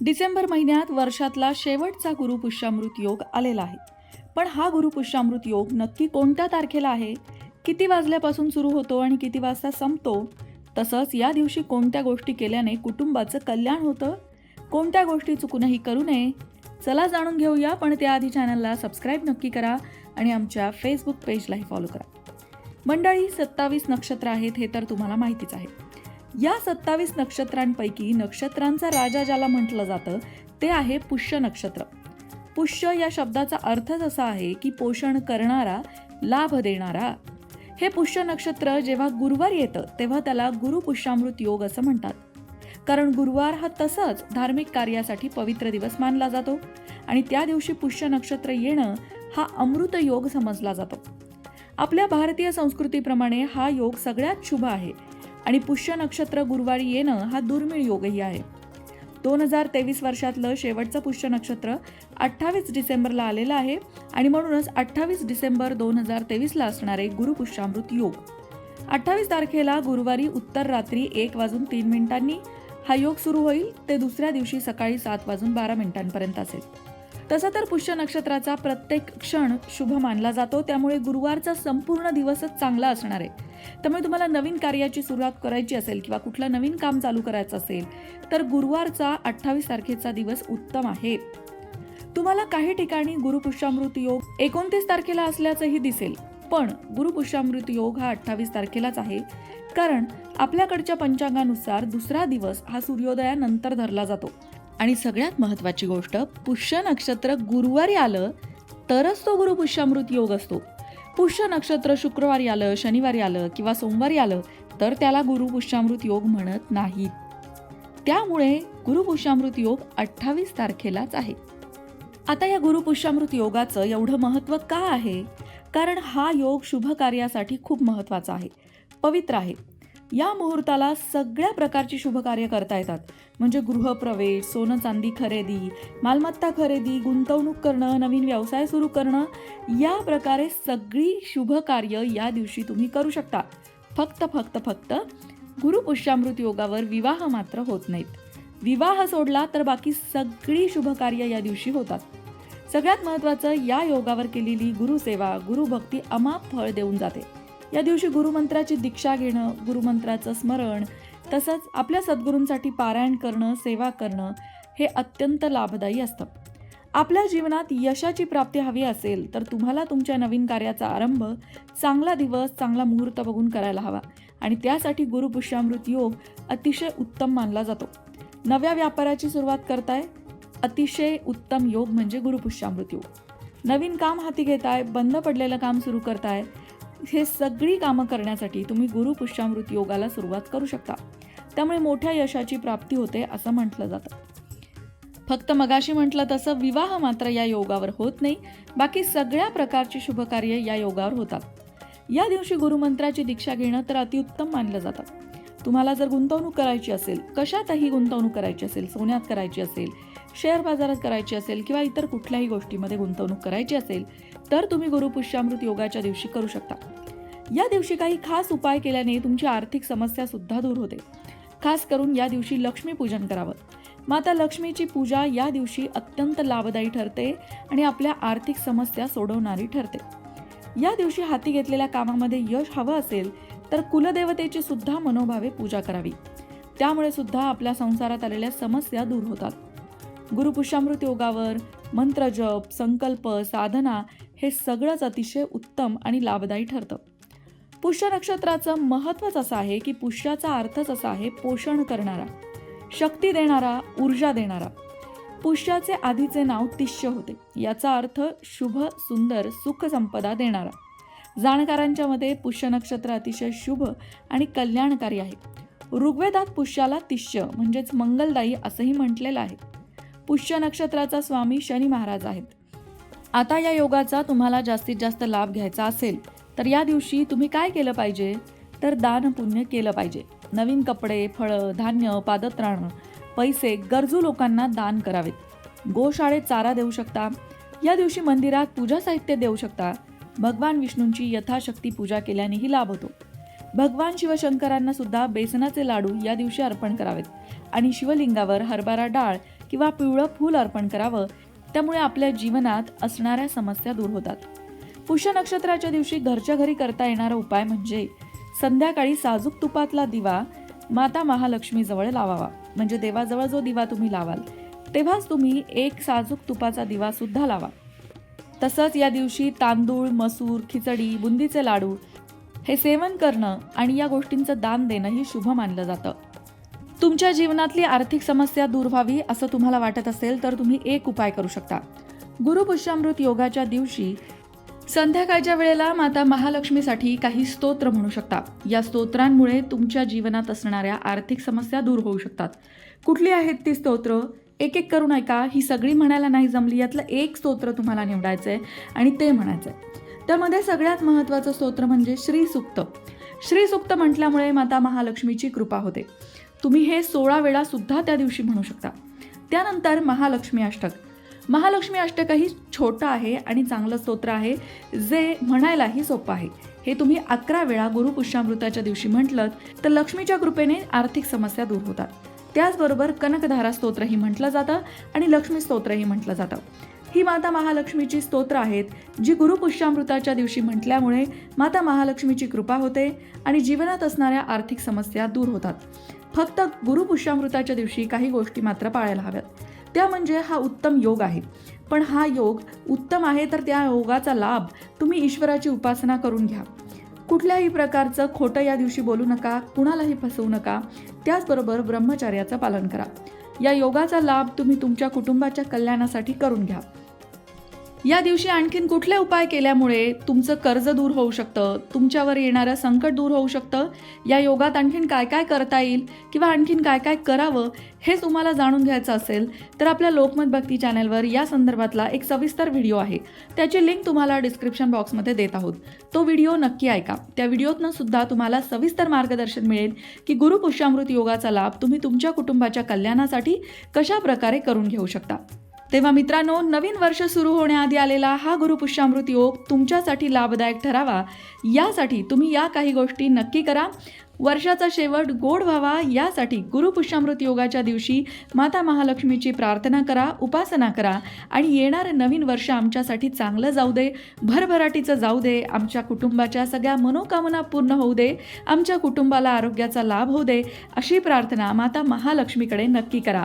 डिसेंबर महिन्यात वर्षातला शेवटचा गुरुपुष्यामृत योग आलेला आहे. पण हा गुरुपुष्यामृत योग नक्की कोणत्या तारखेला आहे? किती वाजल्यापासून सुरू होतो आणि किती वाजता संपतो? तसंच या दिवशी कोणत्या गोष्टी केल्याने कुटुंबाचं कल्याण होतं? कोणत्या गोष्टी चुकूनही करू नये? चला जाणून घेऊया पण त्याआधी चॅनलला सबस्क्राईब नक्की करा आणि आमच्या फेसबुक पेजलाही फॉलो करा. मंडळी सत्तावीस नक्षत्र आहेत हे तर तुम्हाला माहितीच आहे. या सत्तावीस नक्षत्रांपैकी नक्षत्रांचा राजा ज्याला म्हटलं जातं ते आहे पुष्य नक्षत्र. पुष्य या शब्दाचा अर्थच असा आहे की पोषण करणारा लाभ देणारा. हे पुष्य नक्षत्र जेव्हा गुरुवार येतं तेव्हा त्याला गुरुपुष्यामृत योग असं म्हणतात. कारण गुरुवार हा तसंच धार्मिक कार्यासाठी पवित्र दिवस मानला जातो आणि त्या दिवशी पुष्य नक्षत्र येणं हा अमृत योग समजला जातो. आपल्या भारतीय संस्कृतीप्रमाणे हा योग सगळ्यात शुभ आहे. आणि पुष्य नक्षत्र गुरुवारी येणं हा दुर्मिळ योगही आहे. दोन हजार तेवीस वर्षातलं शेवटचं पुष्य नक्षत्र अठ्ठावीस डिसेंबरला आलेलं आहे आणि म्हणूनच अठ्ठावीस डिसेंबर दोन हजार तेवीसला असणारे गुरुपुष्यामृत योग. अठ्ठावीस तारखेला गुरुवारी उत्तर रात्री एक वाजून तीन मिनिटांनी हा योग सुरू होईल. ते दुसऱ्या दिवशी सकाळी सात वाजून बारा मिनिटांपर्यंत असेल. तसं तर पुष्य नक्षत्राचा प्रत्येक क्षण शुभ मानला जातो त्यामुळे गुरुवारचा संपूर्ण दिवसच चांगला असणार आहे. त्यामुळे तुम्हाला नवीन कार्याची सुरुवात करायची असेल किंवा कुठलं नवीन काम चालू करायचं असेल तर गुरुवारचा अठ्ठावीस तारखेचा दिवस उत्तम आहे. तुम्हाला काही ठिकाणी गुरुपुष्यामृत योग एकोणतीस तारखेला असल्याचंही दिसेल पण गुरुपुष्यामृत योग हा अठ्ठावीस तारखेलाच आहे कारण आपल्याकडच्या पंचांगानुसार दुसरा दिवस हा सूर्योदयानंतर धरला जातो. आणि सगळ्यात महत्वाची गोष्ट पुष्य नक्षत्र गुरुवारी आलं तरच तो गुरु पुष्यामृत योग असतो. पुष्य नक्षत्र शुक्रवारी आलं शनिवारी आलं किंवा सोमवारी आलं तर त्याला गुरु पुष्यामृत योग म्हणत नाहीत त्यामुळे गुरु पुष्यामृत योग अठ्ठावीस तारखेलाच आहे. आता या गुरुपुष्यामृत योगाचं एवढं महत्त्व का आहे? कारण हा योग शुभ कार्यासाठी खूप महत्त्वाचा आहे. पवित्र आहे. या मुहूर्ताला सगळ्या प्रकारची शुभ कार्य करता येतात. म्हणजे गृहप्रवेश सोनं चांदी खरेदी मालमत्ता खरेदी गुंतवणूक करणं नवीन व्यवसाय सुरू करणं या प्रकारे सगळी शुभ कार्य या दिवशी तुम्ही करू शकता. फक्त फक्त फक्त गुरुपुष्यामृत योगावर विवाह मात्र होत नाहीत. विवाह सोडला तर बाकी सगळी शुभकार्य या दिवशी होतात. सगळ्यात महत्त्वाचं या योगावर केलेली गुरुसेवा गुरुभक्ती अमाप फळ देऊन जाते. या दिवशी गुरुमंत्राची दीक्षा घेणं गुरुमंत्राचं स्मरण तसंच आपल्या सद्गुरूंसाठी पारायण करणं सेवा करणं हे अत्यंत लाभदायी असतं. आपल्या जीवनात यशाची प्राप्ती हवी असेल तर तुम्हाला तुमच्या नवीन कार्याचा आरंभ चांगला दिवस चांगला मुहूर्त बघून करायला हवा. आणि त्यासाठी गुरुपुष्यामृत योग अतिशय उत्तम मानला जातो. नव्या व्यापाराची सुरुवात करताय? अतिशय उत्तम योग म्हणजे गुरुपुष्यामृत योग. नवीन काम हाती घेताय बंद पडलेलं काम सुरू करताय हे सगळी कामं करण्यासाठी तुम्ही गुरु पुष्यामृत योगाला सुरुवात करू शकता. त्यामुळे मोठ्या यशाची प्राप्ती होते असं म्हटलं जातं. फक्त मगाशी म्हटलं तसं विवाह मात्र या योगावर होत नाही. बाकी सगळ्या प्रकारची शुभकार्य या योगावर होतात. या दिवशी गुरुमंत्राची दीक्षा घेणं तर अतिउत्तम मानलं जातं. तुम्हाला जर गुंतवणूक करायची असेल कशातही गुंतवणूक करायची असेल सोन्यात करायची असेल शेअर बाजारात करायची असेल किंवा इतर कुठल्याही गोष्टीमध्ये गुंतवणूक करायची असेल तर तुम्ही गुरुपुष्यामृत योगाच्या दिवशी करू शकता. या दिवशी काही खास उपाय केल्याने तुमची आर्थिक समस्या सुद्धा दूर होते. खास करून या दिवशी लक्ष्मी पूजन करावं. माता लक्ष्मीची पूजा या दिवशी अत्यंत लाभदायी ठरते आणि आपल्या आर्थिक समस्या सोडवणारी ठरते. या दिवशी हाती घेतलेल्या कामामध्ये यश हवं असेल तर कुलदेवतेची सुद्धा मनोभावे पूजा करावी. त्यामुळे सुद्धा आपल्या संसारात आलेल्या समस्या दूर होतात. गुरुपुष्यामृत योगावर मंत्रजप संकल्प साधना हे सगळंच अतिशय उत्तम आणि लाभदायी ठरतं. पुष्य नक्षत्राचं महत्त्वच असं आहे की पुष्याचा अर्थच असा आहे पोषण करणारा शक्ती देणारा ऊर्जा देणारा. पुष्याचे आधीचे नाव तिष्य होते. याचा अर्थ शुभ सुंदर सुख संपदा देणारा. जाणकारांच्या मते पुष्य नक्षत्र अतिशय शुभ आणि कल्याणकारी आहे. ऋग्वेदात पुष्याला तिष्य म्हणजेच मंगलदायी असंही म्हटलेलं आहे. पुष्य नक्षत्राचा स्वामी शनी महाराज आहेत. आता या योगाचा तुम्हाला जास्तीत जास्त लाभ घ्यायचा असेल तर या दिवशी तुम्ही काय केलं पाहिजे? तर दान पुण्य केलं पाहिजे. नवीन कपडे फळं धान्य पादत्राणं पैसे गरजू लोकांना दान करावेत. गोशाळेत चारा देऊ शकता. या दिवशी मंदिरात पूजा साहित्य देऊ शकता. भगवान विष्णूंची यथाशक्ती पूजा केल्यानेही लाभ होतो. भगवान शिवशंकरांना सुद्धा बेसनाचे लाडू या दिवशी अर्पण करावेत. आणि शिवलिंगावर हरभरा डाळ किंवा पिवळं फूल अर्पण करावं त्यामुळे आपल्या जीवनात असणाऱ्या समस्या दूर होतात. पुष्य नक्षत्राच्या दिवशी घरच्या घरी करता येणारा उपाय म्हणजे संध्याकाळी साजूक तुपातला दिवा माता महालक्ष्मीजवळ लावावा. म्हणजे देवाजवळ जो दिवा तुम्ही लावाल तेव्हाच तुम्ही एक साजूक तुपाचा दिवा सुद्धा लावा. तसंच या दिवशी तांदूळ मसूर खिचडी बुंदीचे लाडू हे सेवन करणं आणि या गोष्टींचं दान देणंही शुभ मानलं जातं. तुमच्या जीवनातली आर्थिक समस्या दूर व्हावी असं तुम्हाला वाटत असेल तर तुम्ही एक उपाय करू शकता. गुरुपुष्यामृत योगाच्या दिवशी संध्याकाळच्या वेळेला माता महालक्ष्मीसाठी काही स्तोत्र म्हणू शकता. या स्तोत्रांमुळे तुमच्या जीवनात असणाऱ्या आर्थिक समस्या दूर होऊ शकतात. कुठली आहेत ती स्तोत्र? एक एक करून ऐका. ही सगळी म्हणायला नाही जमली यातलं एक स्तोत्र तुम्हाला निवडायचं आहे आणि ते म्हणायचं आहे त्यामध्ये सगळ्यात महत्त्वाचं स्तोत्र म्हणजे श्रीसुक्त. श्रीसुक्त म्हटल्यामुळे माता महालक्ष्मीची कृपा होते. तुम्ही हे सोळा वेळा सुद्धा त्या दिवशी म्हणू शकता. त्यानंतर महालक्ष्मी अष्टक. महालक्ष्मी अष्टकही छोटं आहे आणि चांगलं स्तोत्र आहे. जे म्हणायलाही सोपं आहे. हे तुम्ही अकरा वेळा गुरुपुष्यामृताच्या दिवशी म्हटलं तर लक्ष्मीच्या कृपेने आर्थिक समस्या दूर होतात. त्याचबरोबर कनकधारा स्तोत्रही म्हटलं जातं आणि लक्ष्मी स्तोत्रही म्हटलं जातं. ही माता महालक्ष्मीची स्तोत्र आहेत जी गुरुपुष्यामृताच्या दिवशी म्हटल्यामुळे माता महालक्ष्मीची कृपा होते आणि जीवनात असणाऱ्या आर्थिक समस्या दूर होतात. फक्त गुरुपुष्यामृताच्या दिवशी काही गोष्टी मात्र पाळायला हव्यात. त्या म्हणजे हा उत्तम योग आहे. पण हा योग उत्तम आहे तर त्या योगाचा लाभ तुम्ही ईश्वराची उपासना करून घ्या. कुठल्याही प्रकारचं खोटं या दिवशी बोलू नका कुणालाही फसवू नका. त्याचबरोबर ब्रह्मचर्याचं पालन करा. या योगाचा लाभ तुम्ही तुमच्या कुटुंबाच्या कल्याणासाठी करून घ्या. या दिवशी आणखीन कुठले उपाय केल्यामुळे तुमचं कर्ज दूर होऊ शकतं? तुमच्यावर येणारं संकट दूर होऊ शकतं? या योगात आणखीन काय काय करता येईल किंवा आणखीन काय काय करावं हे तुम्हाला जाणून घ्यायचं असेल तर आपल्या लोकमत भक्ती चॅनलवर या संदर्भातला एक सविस्तर व्हिडिओ आहे. त्याची लिंक तुम्हाला डिस्क्रिप्शन बॉक्समध्ये देत आहोत. तो व्हिडिओ नक्की ऐका. त्या व्हिडिओतनं सुद्धा तुम्हाला सविस्तर मार्गदर्शन मिळेल की गुरुपुष्यामृत योगाचा लाभ तुम्ही तुमच्या कुटुंबाच्या कल्याणासाठी कशा प्रकारे करून घेऊ शकता. तेव्हा मित्रांनो नवीन वर्ष सुरू होण्याआधी आलेला हा गुरुपुष्यामृत योग तुमच्यासाठी लाभदायक ठरावा. यासाठी तुम्ही या काही गोष्टी नक्की करा. वर्षाचा शेवट गोड व्हावा यासाठी गुरुपुष्यामृत योगाच्या दिवशी माता महालक्ष्मीची प्रार्थना करा उपासना करा आणि येणारं नवीन वर्ष आमच्यासाठी चांगलं जाऊ दे. भरभराटीचं जाऊ दे. आमच्या कुटुंबाच्या सगळ्या मनोकामना पूर्ण होऊ दे. आमच्या कुटुंबाला आरोग्याचा लाभ होऊ दे. अशी प्रार्थना माता महालक्ष्मीकडे नक्की करा.